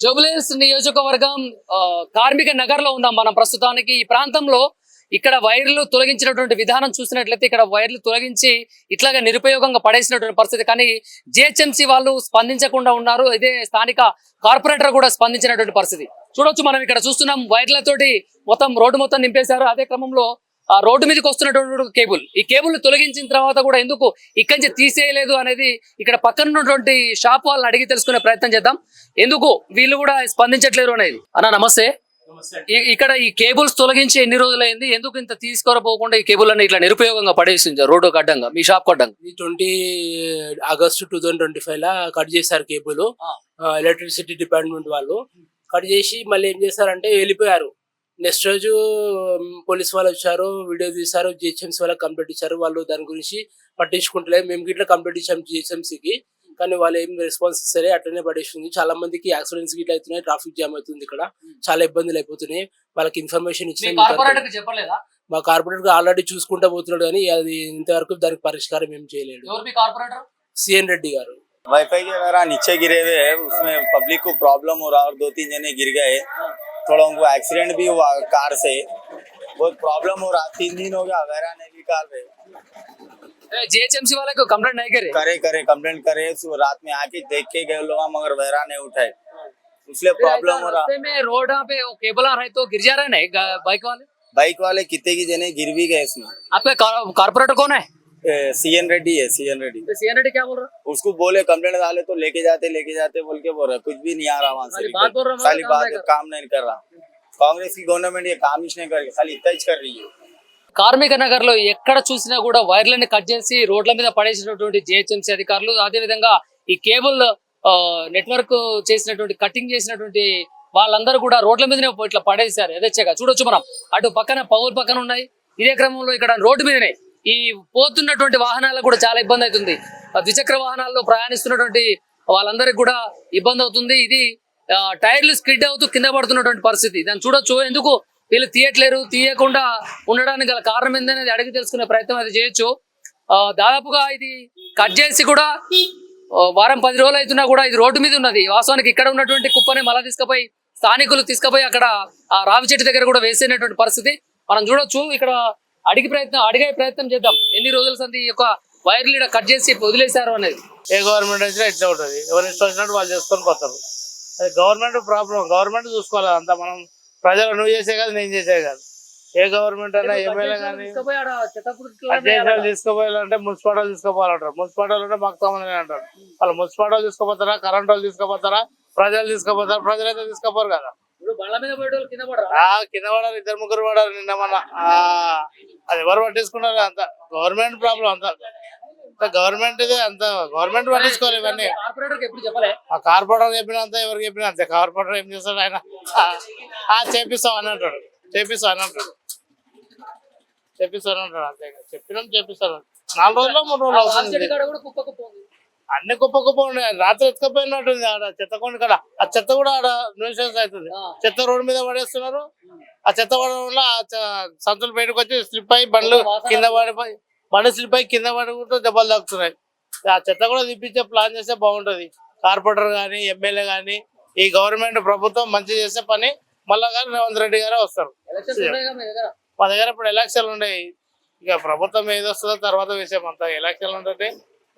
జోబులేస్ నియోజకవర్గం ఆ, కార్మిక నగర్లో మనం ప్రస్తుతానికి. ఈ ప్రాంతంలో ఇక్కడ వైర్లు తొలగించినటువంటి విధానం చూసినట్లయితే ఇక్కడ వైర్లు తొలగించి ఇట్లాగా నిరుపయోగంగా పడేసినటువంటి పరిస్థితి. కానీ జిహెచ్ఎంసీ వాళ్ళు స్పందించకుండా ఉన్నారు. ఇదే స్థానిక కార్పొరేటర్ కూడా స్పందించినటువంటి పరిస్థితి. చూడొచ్చు మనం ఇక్కడ చూస్తున్నాం వైర్లతోటి మొత్తం రోడ్డు మొత్తం నింపేశారు. అదే క్రమంలో రోడ్డు మీదకి వస్తున్నటువంటి కేబుల్. ఈ కేబుల్ తొలగించిన తర్వాత కూడా ఎందుకు ఇక్కడి నుంచి తీసేయలేదు అనేది ఇక్కడ పక్కన ఉన్నటువంటి షాప్ వాళ్ళని అడిగి తెలుసుకునే ప్రయత్నం చేద్దాం. ఎందుకు? వీళ్ళు కూడా స్పందించట్లేరు అనేది. అన్న నమస్తే. ఇక్కడ ఈ కేబుల్స్ తొలగించి ఎన్ని రోజులైంది? ఎందుకు ఇంత తీసుకోకపోకుండా ఈ కేబుల్ అన్ని ఇట్లా నిరుపయోగంగా పడేసింది? రోడ్డు అడ్డంగా మీ షాప్ అడ్డంగా twenty August two thousand twenty five లా కట్ చేశారు కేబుల్. ఆ. ఎలక్ట్రిసిటీ డిపార్ట్మెంట్ వాళ్ళు. కట్ చేసి మళ్ళీ ఏం చేశారంటే వెళ్ళిపోయారు. నెక్స్ట్ రోజు మ్, పోలీస్ వాళ్ళు వచ్చారు వీడియో తీశారు జిహెచ్ఎంసీ వాళ్ళకి కంప్లైంట్ ఇచ్చారు వాళ్ళు దాని గురించి పట్టించుకుంటలేదు మేము గిట్లా కంప్లైంట్ ఇచ్చాం జిహెచ్ఎంసీకి కానీ వాళ్ళు ఏం రెస్పాన్స్ ఇస్తారు అట్లనే పడేస్తుంది చాలా మందికి యాక్సిడెంట్స్ గిట్ల అవుతున్నాయి ట్రాఫిక్ జామ్ అవుతుంది ఇక్కడ చాలా ఇబ్బందులు అయిపోతున్నాయి వాళ్ళకి ఇన్ఫర్మేషన్ మీ ఇచ్చిన కార్పొరేటర్ చెప్పలేదా మా కార్పొరేటర్ ఆల్రెడీ చూసుకుంటా పోతున్నాడు కానీ అది ఇంతవరకు దానికి పరిష్కారం ఏం చేయలేడు ఎవరు మీ కార్పొరేటర్ సిఎన్ రెడ్డి గారు वाईफाई के वगैरह नीचे गिरे हुए हैं उसमें पब्लिक को प्रॉब्लम हो रहा है और दो तीन जने गिर गए थोड़ा उनको एक्सीडेंट भी हुआ कार से। बहुत प्रॉब्लम हो रहा। तीन दिन हो गया वगैरह नहीं भी कार पे जीएचएमसी वाले को कंप्लेंट नहीं करे? करे करे कंप्लेंट करे। रात में आके देख के गए लोग मगर वगैरह नहीं उठाए उसलिए प्रॉब्लम हो रहा। में रोड पे वो केबल आ रहे तो गिर जा रहे ना बाइक वाले? बाइक वाले कितने की जने गिर भी गए इसमें। आपका कॉर्पोरेटर कौन है? सी एन रेड्डी है C N Reddy CN Reddy क्या बोल रहा उसको बोले कंप्लेंट डाले तो लेके जाते लेके जाते बोल के बोल रहा कुछ भी नहीं आ रहा वहां खाली से बात बोल रहा, खाली काम बात नहीं कर काम नहीं कर रहा कांग्रेस की गवर्नमेंट ये काम ही नहीं कर रही खाली इतना ही कर रही है కార్మిక నగర్ లో ఎక్కడ చూసినా కూడా వైర్లని కట్ చేసి రోడ్ల మీద పడేసినటువంటి జిహెచ్ఎంసీ అధికారులు అదే విధంగా ఈ కేబుల్ నెట్వర్క్ చేసినటువంటి కటింగ్ చేసినటువంటి వాళ్ళందరూ కూడా రోడ్ల మీదనే ఇట్లా పడేసారు యథేచ్ఛగా చూడొచ్చు మనం అటు పక్కన పౌల్ పక్కన ఉన్నాయి ఇదే క్రమంలో ఇక్కడ రోడ్డు మీదనే ఈ పోతున్నటువంటి వాహనాలకు కూడా చాలా ఇబ్బంది అవుతుంది. ద్విచక్ర వాహనాల్లో ప్రయాణిస్తున్నటువంటి వాళ్ళందరికీ కూడా ఇబ్బంది అవుతుంది. ఇది ఆ, టైర్లు స్కిడ్ అవుతూ కింద పడుతున్నటువంటి పరిస్థితి. దాన్ని చూడొచ్చు. ఎందుకు? వీళ్ళు తీయట్లేరు. తీయకుండా ఉండడానికి గల కారణం ఏందనేది అడిగి తెలుసుకునే ప్రయత్నం అది చేయొచ్చు. దాదాపుగా ఇది కట్ చేసి కూడా వారం పది రోజులు అవుతున్నా కూడా ఇది రోడ్డు మీద ఉన్నది. వాస్తవానికి ఇక్కడ ఉన్నటువంటి కుప్పని మళ్ళా తీసుకుపోయి స్థానికులు తీసుకుపోయి అక్కడ ఆ రావి చెట్టు దగ్గర కూడా వేసేటటువంటి పరిస్థితి. మనం చూడొచ్చు. ఇక్కడ అడిగి ప్రయత్నం అడిగే ప్రయత్నం చేద్దాం. ఎన్ని రోజుల సంది ఈ యొక్క వైర్లు ఈడ కట్ చేసి వదిలేశారు అనేది. ఏ గవర్నమెంట్ వచ్చినా ఇట్లా ఉంటుంది. ఎవరు ఇష్టం వచ్చినట్టు వాళ్ళు చేసుకొని పోతారు. అది గవర్నమెంట్ ప్రాబ్లం. గవర్నమెంట్ చూసుకోవాలి అంతా. మనం ప్రజలు నువ్వు చేసే కాదు నేను చేసే కాదు. ఏ గవర్నమెంట్ అయినా ఎమ్మెల్యే కానీ అధ్యక్షులు తీసుకుపోయాలంటే మున్సిపాలిటీ తీసుకోపోవాలంటారు. మున్సిపాలిటీ అంటే మాకు సంబంధం అంటారు. వాళ్ళు మున్సిపాలిటీ తీసుకుపోతారా? కరెంట్ వాళ్ళు తీసుకుపోతారా? ప్రజలు తీసుకుపోతారా? ప్రజలు అయితే తీసుకుపోరు కదా. కింద పడరా? పడారు ఇద్దరు ముగ్గురు పడారు నిన్న మన అది ఎవరు పట్టించుకున్నారు అంత? గవర్నమెంట్ ప్రాబ్లం అంత. గవర్నమెంట్ అంత గవర్నమెంట్ పట్టించుకోవాలి ఇవన్నీ. ఆ కార్పొరేటర్ చెప్పినంత ఎవరు చెప్పినా అంతే. కార్పొరేటర్ ఏం చేస్తాడు ఆయన? చేపిస్తాం అని అంటాడు. చేపిస్తాం అని అంటాడు. చేపిస్తాను అంటాడు. అంతే. చెప్పినాం చేపిస్తాను నాలుగు రోజుల్లో మూడు రోజులు అన్ని కుప్ప కుప్ప ఉన్నాయి. రాత్రి ఎత్తుకపోయినట్టుంది ఆడ చెత్త కొండ కాడ. ఆ చెత్త కూడా ఆడ న్యూసెన్స్ అవుతుంది. చెత్త రోడ్డు మీద పడేస్తున్నారు. ఆ చెత్త పడడం వల్ల సంచులు బయటకు వచ్చి స్లిప్ అయి బండ్లు కింద పడిపోయి బండి స్లిప్ అయి కింద పడుకుంటూ దెబ్బలు తాకుతున్నాయి ఆ చెత్త కూడా తీపిచ్చే ప్లాన్ చేస్తే బాగుంటది. కార్పొరేటర్ కానీ ఎమ్మెల్యే కానీ ఈ గవర్నమెంట్ ప్రభుత్వం మంచి చేసే పని మళ్ళా కానీ రేవంత్ రెడ్డి గారే వస్తారు. మీ దగ్గర? ఇప్పుడు ఎలక్షన్లు ఉన్నాయి. ఇక ప్రభుత్వం ఏది వస్తుందో తర్వాత విషయం అంతా ఎలక్షన్లు ఉంటే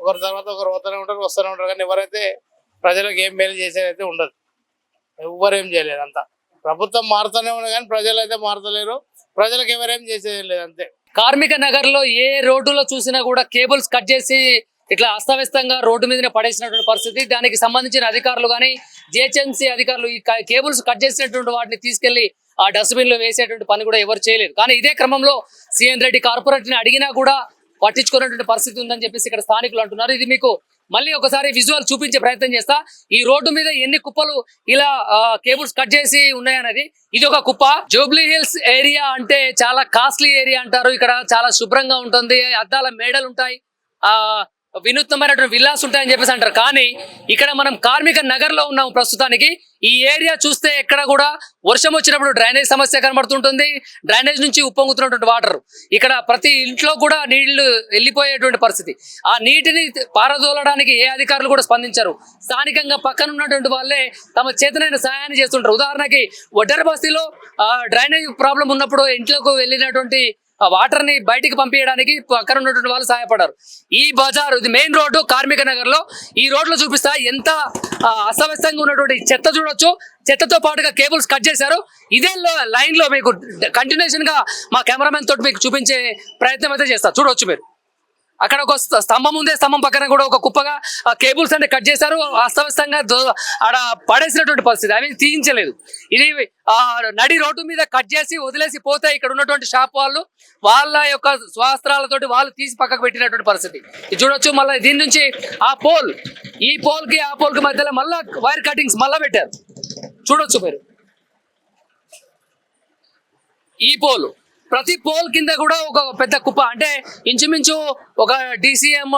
ఒకరి తర్వాత ఒకరు పోతూనే ఉంటారు వస్తూనే ఉంటారు. కానీ ఎవరైతే ప్రజలకు ఏం మేలు చేసేదైతే ఉండదు. ఎవ్వరు ఏం చేయలేదు అంతా. ప్రభుత్వం మారుతూనే ఉంది కానీ ప్రజలు అయితే మారుతలేరు. ప్రజలకు ఎవరేం చేసేది లేదు అంతే. కార్మిక నగర్లో ఏ రోడ్డులో చూసినా కూడా కేబుల్స్ కట్ చేసి ఇట్లా అస్తవ్యస్తంగా రోడ్డు మీదనే పడేసినటువంటి పరిస్థితి. దానికి సంబంధించిన అధికారులు కానీ జిహెచ్ఎంసీ అధికారులు ఈ కేబుల్స్ కట్ చేసినటువంటి వాటిని తీసుకెళ్ళి ఆ డస్ట్బిన్లో వేసేటువంటి పని కూడా ఎవరు చేయలేదు. కానీ ఇదే క్రమంలో సిఎన్ రెడ్డి కార్పొరేట్ని అడిగినా కూడా పట్టించుకున్నటువంటి పరిస్థితి ఉందని చెప్పేసి ఇక్కడ స్థానికులు అంటున్నారు. ఇది మీకు మళ్ళీ ఒకసారి విజువల్ చూపించే ప్రయత్నం చేస్తా. ఈ రోడ్డు మీద ఎన్ని కుప్పలు ఇలా కేబుల్స్ కట్ చేసి ఉన్నాయన్నది. ఇది ఒక కుప్ప. జూబ్లీ హిల్స్ ఏరియా అంటే చాలా కాస్ట్లీ ఏరియా అంటారు. ఇక్కడ చాలా శుభ్రంగా ఉంటుంది. అద్దాల మేడలు ఉంటాయి ఆ వినూత్నమైనటువంటి విల్లాస్ ఉంటాయని చెప్పేసి అంటారు. కానీ ఇక్కడ మనం కార్మిక నగర్లో ఉన్నాం ప్రస్తుతానికి. ఈ ఏరియా చూస్తే ఎక్కడ కూడా వర్షం వచ్చినప్పుడు డ్రైనేజ్ సమస్య కనబడుతుంటుంది. డ్రైనేజ్ నుంచి ఉప్పొంగుతున్నటువంటి వాటర్. ఇక్కడ ప్రతి ఇంట్లో కూడా నీళ్ళు వెళ్ళిపోయేటువంటి పరిస్థితి. ఆ నీటిని పారదోలడానికి ఏ అధికారులు కూడా స్పందించరు. స్థానికంగా పక్కన ఉన్నటువంటి వాళ్ళే తమ చేతనైన సహాయాన్ని చేస్తుంటారు. ఉదాహరణకి వడ్డర్ బస్తీలో డ్రైనేజ్ ప్రాబ్లం ఉన్నప్పుడు ఇంట్లోకి వెళ్ళినటువంటి వాటర్ని బయటికి పంపించడానికి పక్కన ఉన్నటువంటి వాళ్ళు సహాయపడారు ఈ బజార్ ఇది మెయిన్ రోడ్డు కార్మిక నగర్లో ఈ రోడ్లో చూపిస్తా ఎంత అస్తవ్యస్తంగా ఉన్నటువంటి చెత్త చూడొచ్చు. చెత్తతో పాటుగా కేబుల్స్ కట్ చేశారు. ఇదే లైన్లో మీకు కంటిన్యూషన్గా మా కెమెరామెన్ తోటి మీకు చూపించే ప్రయత్నం అయితే చేస్తా. చూడొచ్చు మీరు. అక్కడ ఒక స్తంభం ఉంది స్తంభం పక్కన కూడా ఒక కుప్పగా కేబుల్స్ అంటే కట్ చేశారు. అస్తవ్యస్తంగా ఆడ పడేసినటువంటి పరిస్థితి. అవి తీయించలేదు. ఇది ఆ నడి రోడ్డు మీద కట్ చేసి వదిలేసి పోతే ఇక్కడ ఉన్నటువంటి షాప్ వాళ్ళు వాళ్ళ యొక్క స్వాస్త్రాలతోటి వాళ్ళు తీసి పక్కకు పెట్టినటువంటి పరిస్థితి. ఇది చూడొచ్చు మళ్ళీ దీని నుంచి ఆ పోల్ ఈ పోల్కి ఆ పోల్కి మధ్యలో మళ్ళా వైర్ కటింగ్స్ మళ్ళా పెట్టారు. చూడొచ్చు మీరు. ఈ పోల్ ప్రతి పోల్ కింద కూడా ఒక పెద్ద కుప్ప అంటే ఇంచుమించు ఒక డిసిఎం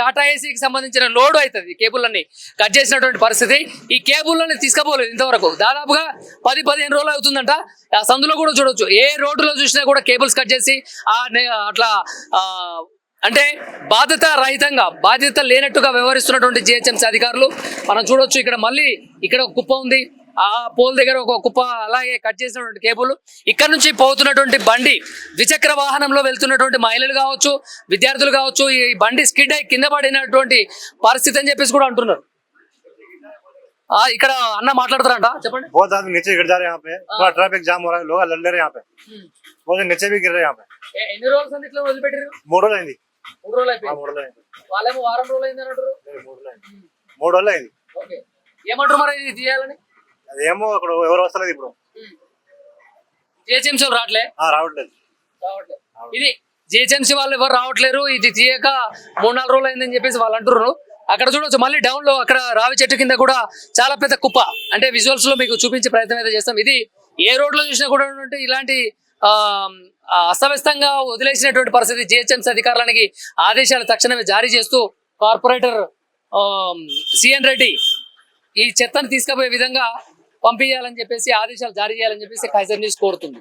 టాటా ఏసీకి సంబంధించిన లోడ్ అవుతుంది కేబుల్లన్నీ కేబుల్ అన్ని కట్ చేసినటువంటి పరిస్థితి. ఈ కేబుల్ అన్ని తీసుకుపోలేదు ఇంతవరకు. దాదాపుగా పది పదిహేను రోజులు అవుతుందంట. ఆ సందులో కూడా చూడొచ్చు. ఏ రోడ్డులో చూసినా కూడా కేబుల్స్ కట్ చేసి ఆ అట్లా అంటే బాధ్యత రహితంగా బాధ్యత లేనట్టుగా వ్యవహరిస్తున్నటువంటి జిహెచ్ఎంసీ అధికారులు. మనం చూడొచ్చు ఇక్కడ మళ్ళీ ఇక్కడ ఒక కుప్ప ఉంది. ఆ పోల్ దగ్గర ఒక కుప్ప అలాగే కట్ చేసినటువంటి కేబుల్ ఇక్కడ నుంచి పోతున్నటువంటి బండి ద్విచక్ర వాహనంలో వెళ్తున్నటువంటి మహిళలు కావచ్చు విద్యార్థులు కావచ్చు ఈ బండి స్కిడ్ అయి కింద పడినటువంటి పరిస్థితి అని చెప్పేసి కూడా అంటున్నారు ఆ ఇక్కడ అన్న మాట్లాడుతారంట చెప్పండి बहुत आदमी नीचे गिर जा रहे हैं यहाँ पे पूरा ट्रैफिक जाम हो रहा है लोग लड़ ले रहे हैं यहाँ पे बहुत से नीचे भी गिर रहे हैं यहाँ पे ఏ- ఎన్ని రోజులు సంది ఇట్లా వదిలిపెట్టారు మూడు రోజులు అయింది మూడు రోజులు ఆ, అయిపోయింది మూడు రోజులు అయింది వాళ్ళేమో వారం రోజులు అయింది అంటారు లేదు, మూడు రోజులు అయింది మూడు రోజులు అయింది ఓకే ఏమంటారు మరి ఇది చేయాలని అదేమో అక్కడ ఎవరు వస్తలేదు ఇప్పుడు. జిహెచ్ఎంసీ రావట్లే? రావట్లేదు. రావట్లేదు. ఇది జిహెచ్ఎంసీ వాళ్ళు ఎవరు రావట్లేరు ఇది తీయక మూడు నాలుగు రోజులు అయిందని చెప్పేసి వాళ్ళు అంటున్నారు అక్కడ చూడొచ్చు మళ్ళీ డౌన్లో అక్కడ రావి చెట్టు కింద కూడా చాలా పెద్ద కుప్ప. అంటే విజువల్స్లో మీకు చూపించే ప్రయత్నం అయితే చేస్తాం. ఇది ఏ రోడ్లో చూసినా కూడా ఇలాంటి అస్తవ్యస్తంగా వదిలేసినటువంటి పరిస్థితి జిహెచ్ఎంసీ అధికారులకి ఆదేశాలు తక్షణమే జారీ చేస్తూ కార్పొరేటర్ సిఎన్ రెడ్డి ఈ చెత్తను తీసుకుపోయే విధంగా పంపించాలని చెప్పేసి ఆదేశాలు జారీ చేయాలని చెప్పేసి కైజర్ న్యూస్ కోరుతుంది.